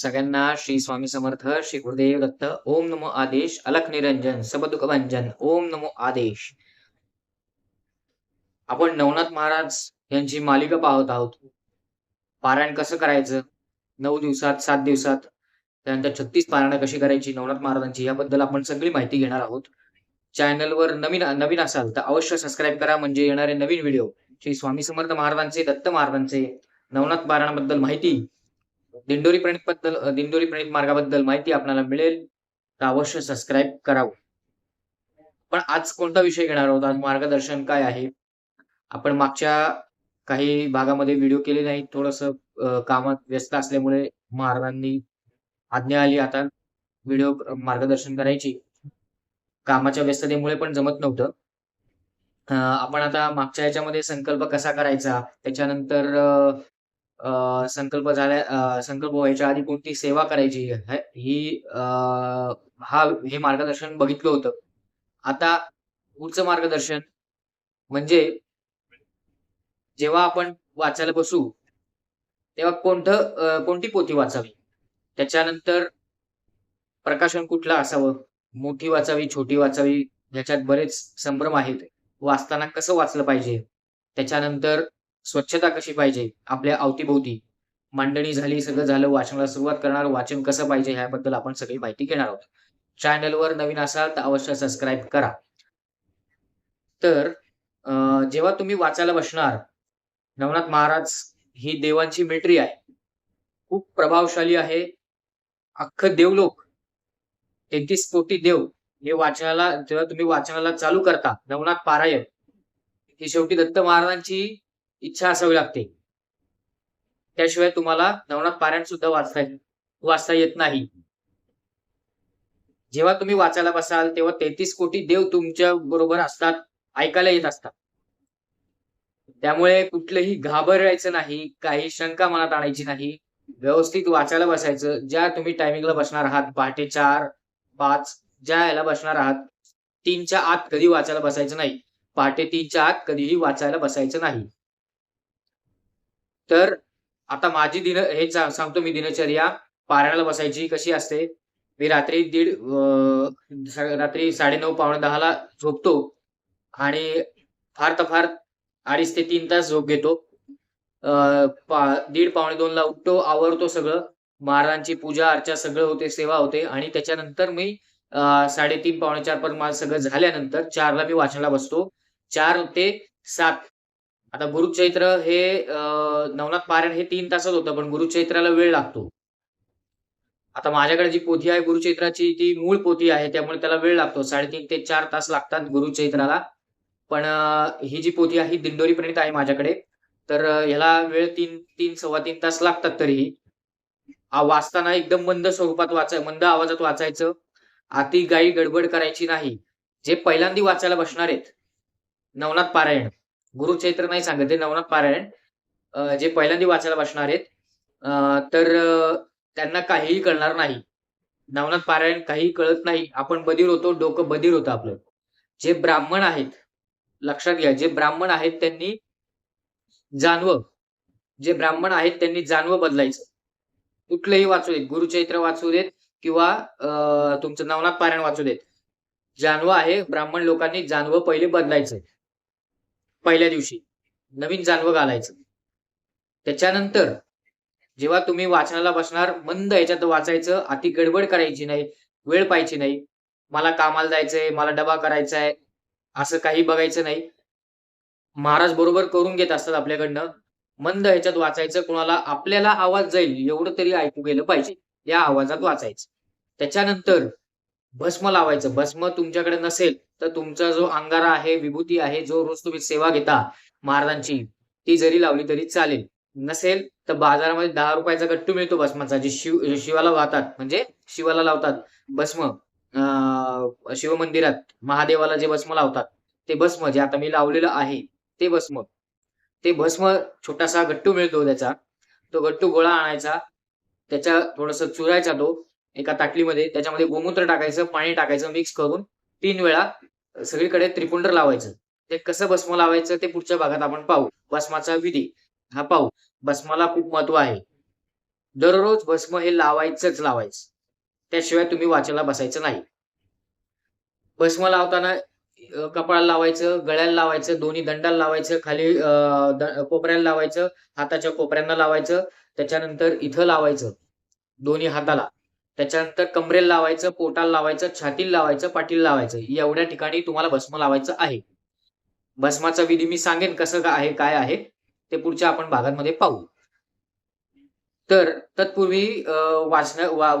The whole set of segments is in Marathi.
सगळ्यांना श्री स्वामी समर्थ श्री गुरुदेव दत्त ओम नमो आदेश अलख निरंजन सबदुख भंजन ओम नमो आदेश. आपण नवनाथ महाराज यांची मालिका पाहत आहोत. पारायण कसं करायचं? नऊ दिवसात सात दिवसात त्यानंतर छत्तीस पारायण कशी करायची नवनाथ महाराजांची याबद्दल आपण सगळी माहिती घेणार आहोत. चॅनलवर नवीन नवीन असाल तर अवश्य सबस्क्राईब करा म्हणजे येणारे नवीन व्हिडिओ. श्री स्वामी समर्थ महाराजांचे दत्त महाराजांचे नवनाथ पारायणाबद्दल माहिती दिंडोरी प्रणित बद्दल दिंडोरी प्रणित मार्गाबद्दल माहिती आपल्याला मिळेल. तर अवश्य सबस्क्राईब करावं. पण आज कोणता विषय घेणार आहोत? आज मार्गदर्शन काय आहे? आपण मागच्या काही भागामध्ये व्हिडिओ केले नाही थोडस कामात व्यस्त असल्यामुळे महाराजांनी आज्ञा आली. आता व्हिडिओ मार्गदर्शन करायची. कामाच्या व्यस्ततेमुळे पण जमत नव्हतं. आपण आता मागच्या ह्याच्यामध्ये संकल्प कसा करायचा? त्याच्यानंतर संकल्प झाल्या संकल्प व्हायच्या आधी कोणती सेवा करायची ही हा हे मार्गदर्शन बघितलं होतं. आता पुढचं मार्गदर्शन म्हणजे जेव्हा आपण वाचायला बसू तेव्हा कोणतं कोणती पोथी वाचावी? त्याच्यानंतर प्रकाशन कुठलं असावं? मोठी वाचावी छोटी वाचावी याच्यात बरेच संभ्रम आहेत. वाचताना कसं वाचलं पाहिजे? त्याच्यानंतर स्वच्छता कशी पाहिजे? आपल्या अवतीभोवती. मांडणी झाली सगळं झालं वाचनाला सुरुवात करणार वाचन कसं पाहिजे ह्याबद्दल आपण सगळी माहिती घेणार आहोत. चॅनलवर नवीन असाल तर अवश्य सबस्क्राईब करा. तर जेव्हा तुम्ही वाचायला बसणार नवनाथ महाराज ही देवांची मिलिटरी आहे. खूप प्रभावशाली आहे. अख्खं देवलोक तेहतीस कोटी देव हे वाचनाला जेव्हा तुम्ही वाचनाला चालू करता नवनाथ पारायण ही शेवटी दत्त महाराजांची इच्छा असावी लागते. त्याशिवाय तुम्हाला नवनाथ पारायण सुद्धा वाचता वाचता येत नाही. जेव्हा तुम्ही वाचायला बसाल तेव्हा तेहतीस कोटी देव तुमच्या बरोबर असतात ऐकायला येत असतात. त्यामुळे कुठलंही घाबरायचं नाही काही शंका मनात आणायची नाही. व्यवस्थित वाचायला बसायचं ज्या तुम्ही टायमिंगला बसणार आहात पहाटे चार पाच ज्या याला बसणार आहात तीनच्या आत कधी वाचायला बसायचं नाही. पहाटे तीनच्या आत कधीही वाचायला बसायचं नाही. तर आता माझी दिन हे सांगतो मी दिनचर्या. पारायणाला बसायची कशी असते? मी रात्री दीड रात्री साडेनऊ पावणे दहाला झोपतो आणि फार तर फार अडीच ते तीन तास झोप घेतो. अं, पा- दीड पावणे दोनला उठतो आवरतो सगळं. महाराजांची पूजा अर्चा सगळं होते सेवा होते आणि त्याच्यानंतर मी साडेतीन पावणे चार पर्यंत माझं सगळं झाल्यानंतर चारला मी वाचनाला बसतो. चार ते सात आता गुरुचैत्र हे नवनाथ पारायण हे तीन तासात होतं पण गुरुचैत्राला वेळ लागतो. आता माझ्याकडे जी पोथी आहे गुरुचैत्राची ती मूळ पोथी आहे त्यामुळे त्याला वेळ लागतो. साडेतीन ते चार तास लागतात गुरुचैत्राला पण ही जी पोथी आहे दिंडोरी प्रणित आहे माझ्याकडे. तर ह्याला वेळ तीन तीन सव्वा तीन तास लागतात तरीही. वाचताना एकदम मंद स्वरूपात वाचाय मंद आवाजात वाचायचं. अति गाई गडबड करायची नाही. जे पहिल्यांदा वाचायला बसणार आहेत नवनाथ पारायण गुरुचैत्र नाही सांगत ते नवनाथ पारायण जे पहिल्यांदा वाचायला बसणार आहेत अं, तर त्यांना काहीही कळणार नाही. नवनाथ पारायण काही कळत नाही. आपण बधीर होतो डोकं बधीर होतं आपलं. जे ब्राह्मण आहेत लक्षात घ्या जे ब्राह्मण आहेत त्यांनी जानवं जे ब्राह्मण आहेत त्यांनी जानवं बदलायचं. कुठलंही वाचू देत गुरुचैत्र वाचू देत किंवा अं, तुमचं नवनाथ पारायण वाचू देत. जानवं आहे ब्राह्मण लोकांनी जानवं पहिले बदलायचंय. पहिल्या दिवशी नवीन जानवं घालायचं. त्याच्यानंतर जेव्हा तुम्ही वाचनाला बसणार मंद याच्यात वाचायचं अति गडबड करायची नाही वेळ पाहिजे नाही मला कामाला जायचंय मला डबा करायचा आहे असं काही बघायचं नाही. महाराज बरोबर करून घेत असतात आपल्याकडनं. मंद ह्याच्यात वाचायचं कुणाला आपल्याला आवाज जाईल एवढं तरी ऐकू गेलं पाहिजे या आवाजात वाचायचं. त्याच्यानंतर भस्म लावायचं. भस्म तुमच्याकडे नसेल तर तुमचा जो अंगारा आहे विभूती आहे जो रोज तुम्ही सेवा घेता महाराजांची ती जरी लावली तरी चालेल. नसेल तर बाजारामध्ये दहा रुपयाचा गट्टू मिळतो भस्माचा जे शिव शिवाला वाहतात. म्हणजे शिवाला लावतात भस्म. अं, शिवमंदिरात महादेवाला जे भस्म लावतात ते भस्म जे आता मी लावलेलं आहे ते भस्म. ते भस्म छोटासा गट्टू मिळतो त्याचा. तो गट्टू गोळा आणायचा त्याच्या थोडस चुरायचा तो एका ताटलीमध्ये त्याच्यामध्ये गोमूत्र टाकायचं पाणी टाकायचं मिक्स करून तीन वेळा सगळीकडे त्रिपुंडर लावायचं. ते कसं भस्म लावायचं ते पुढच्या भागात आपण पाहू. भस्माचा विधी हा पाहू. भस्माला खूप महत्त्व आहे. दररोज भस्म हे लावायचंच लावायचं. त्याशिवाय तुम्ही वाचायला बसायचं नाही. भस्म लावताना कपाळाला लावायचं गळ्याला लावायचं दोन्ही दंडाला लावायचं खाली द- कोपऱ्याला लावायचं हाताच्या कोपऱ्यांना लावायचं त्याच्यानंतर इथं लावायचं दोन्ही हाताला. त्याच्यानंतर कमरेला लावायचं पोटाला लावायचं छातीला लावायचं पाठीला लावायचं. एवढ्या ठिकाणी तुम्हाला भस्म लावायचं आहे. भस्माचा विधी मी सांगेन कसं आहे काय आहे ते पुढच्या आपण भागांमध्ये पाहू. तर तत्पूर्वी अं,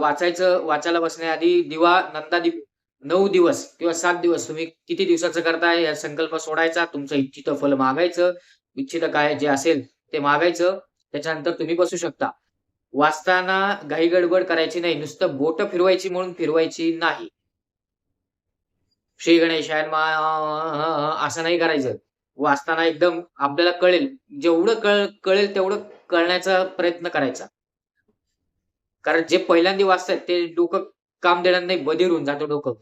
वाचायचं वाचायला बसण्याआधी दिवा नंदादीप नऊ दिवस किंवा सात दिवस तुम्ही किती दिवसाचं करताय या संकल्प सोडायचा तुमचं इच्छित फल मागायचं इच्छित काय जे असेल ते मागायचं त्याच्यानंतर तुम्ही बसू शकता. वाचताना घाई गडबड करायची नाही नुसतं बोट फिरवायची म्हणून फिरवायची नाही. श्री गणेशाय असं नाही करायचं. वाचताना एकदम आपल्याला कळेल जेवढं कळ कळेल तेवढं कळण्याचा प्रयत्न करायचा. कारण जे पहिल्यांदा वाचतायत ते डोकं काम देणार नाही बधीर होऊन जातं डोकं.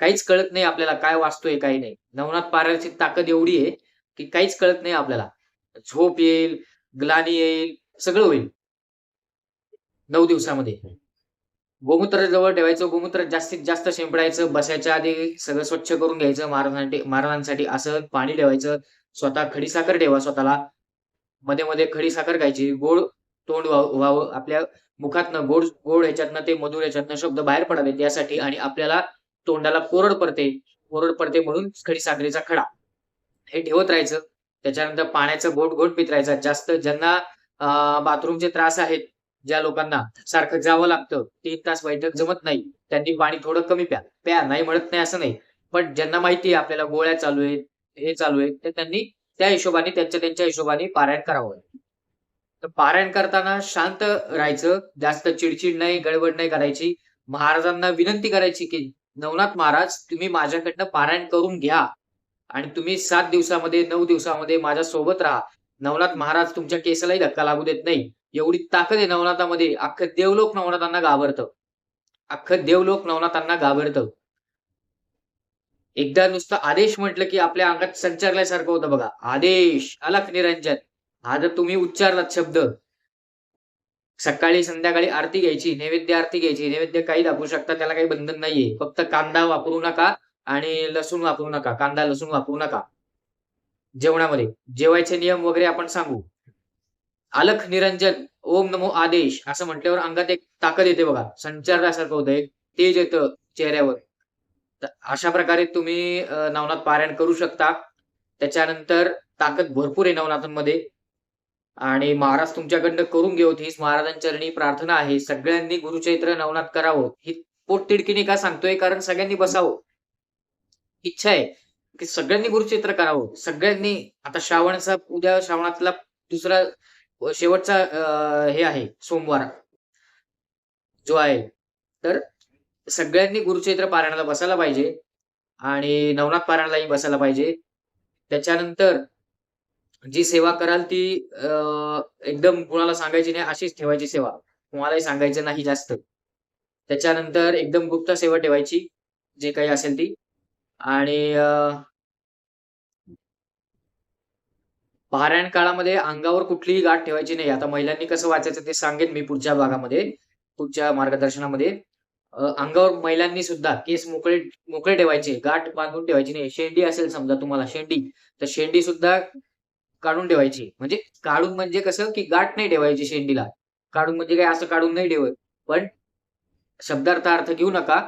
काहीच कळत नाही आपल्याला काय वाचतोय काही नाही. नवनाथ पारायणाची ताकद एवढी आहे की काहीच कळत नाही आपल्याला. झोप येईल ग्लानी येईल सगळं होईल. नऊ दिवसामध्ये. गोमूत्र जवळ ठेवायचं गोमूत्र जास्तीत जास्त शिंपडायचं बसायच्या आधी सगळं स्वच्छ करून घ्यायचं महाराजांसाठी महाराजांसाठी असं पाणी ठेवायचं. स्वतः खडीसाखर ठेवा स्वतःला. मध्ये मध्ये खडीसाखर खायची. गोड तोंड व्हावं. आपल्या मुखातनं गोड गोड ह्याच्यातनं ते मधुर ह्याच्यातनं शब्द बाहेर पडावेत यासाठी आणि आपल्याला तोंडाला कोरड पडते कोरड पडते म्हणून खडीसाखरेचा खडा. हे ठेवत राहायचं. त्याच्यानंतर पाण्याचं घोट घोट पित राहायचं. जास्त ज्यांना बाथरूमचे त्रास आहेत ज्या लोकांना सारखं जावं लागतं तीन तास बैठक जमत नाही. त्यांनी पाणी थोडं कमी प्या. प्या नाही म्हणत नाही असं नाही. पण ज्यांना माहिती आहे आपल्याला गोळ्या चालू आहेत हे चालू आहे तर त्यांनी त्या हिशोबाने त्यांच्या त्यांच्या हिशोबाने पारायण करावं. तर पारायण करताना शांत राहायचं जास्त चिडचिड नाही गडबड नाही करायची. महाराजांना विनंती करायची की नवनाथ महाराज तुम्ही माझ्याकडनं पारायण करून घ्या. आणि तुम्ही सात दिवसामध्ये नऊ दिवसामध्ये माझ्या सोबत राहा. नवनाथ महाराज तुमच्या केसालाही धक्का लागू देत नाही. एवढी ताकद आहे नवनाथामध्ये. अख्खं देवलोक नवनाथांना घाबरतं. अख्खं देवलोक नवनाथांना घाबरतं. एकदा नुसतं आदेश म्हटलं की आपल्या अंगात संचारल्यासारखं होतं बघा. आदेश अलख निरंजन. हा जर तुम्ही उच्चारलात शब्द सकाळी संध्याकाळी आरती घ्यायची नैवेद्य आरती घ्यायची नैवेद्य काही दाखवू शकता त्याला काही बंधन नाहीये. फक्त कांदा वापरू नका आणि लसूण वापरू नका. कांदा लसूण वापरू नका. जेवणामध्ये. जेवायचे नियम वगैरे आपण सांगू. अलख निरंजन ओम नमो आदेश असं म्हटल्यावर अंगात एक ताकद येते बघा. संचारल्यासारखं होतं एक तेज येतं चेहऱ्यावर. तर अशा प्रकारे तुम्ही नवनाथ पारायण करू शकता. त्याच्यानंतर ताकद भरपूर आहे नवनाथांमध्ये. आणि महाराज तुमच्याकडनं करून घेऊत हीच महाराजांचरणी प्रार्थना आहे. सगळ्यांनी गुरुचैत्र नवनाथ करावं. ही पोटतिडकीने का सांगतोय? कारण सगळ्यांनी बसावं. इच्छा आहे की सगळ्यांनी गुरुचैत्र करावं. सगळ्यांनी आता श्रावणचा उद्या श्रावणातला दुसरा शेवटचा हे आहे सोमवार जो आहे. तर सगळ्यांनी गुरुचैत्र पारायणाला बसायला पाहिजे आणि नवनाथ पारायणालाही बसायला पाहिजे. त्याच्यानंतर जी सेवा कराल ती एकदम कुणाला सांगायची नाही अशीच ठेवायची सेवा. कुणालाही सांगायचं नाही जास्त. त्याच्यानंतर एकदम गुप्त सेवा ठेवायची जे काही असेल ती. आणि अं, काळामध्ये अंगावर कुठलीही गाठ ठेवायची नाही. आता महिलांनी कसं वाचायचं ते सांगेन मी पुढच्या भागामध्ये पुढच्या मार्गदर्शनामध्ये. अंगावर महिलांनी सुद्धा केस मोकळे मोकळे ठेवायचे गाठ बांधून ठेवायची नाही. शेंडी असेल समजा तुम्हाला शेंडी तर शेंडी सुद्धा काढून ठेवायची. म्हणजे काढून म्हणजे कसं की गाठ नाही ठेवायची शेंडीला. काढून म्हणजे काय असं काढून नाही ठेवत. पण शब्दार्थ अर्थ घेऊ नका.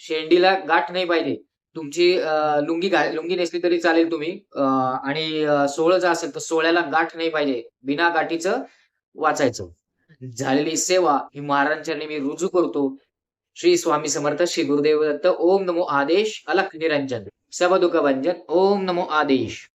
शेंडीला गाठ नाही पाहिजे. तुमची लुंगी लुंगी नेसली तरी चालेल तुम्ही. आणि सोहळं जर असेल तर सोहळ्याला गाठ नाही पाहिजे. बिना गाठीचं वाचायचं. झालेली सेवा ही महाराजांच्या मी रुजू करतो. श्री स्वामी समर्थ श्री गुरुदेव दत्त ओम नमो आदेश अलख निरंजन. सबदुख भंजन ओम नमो आदेश.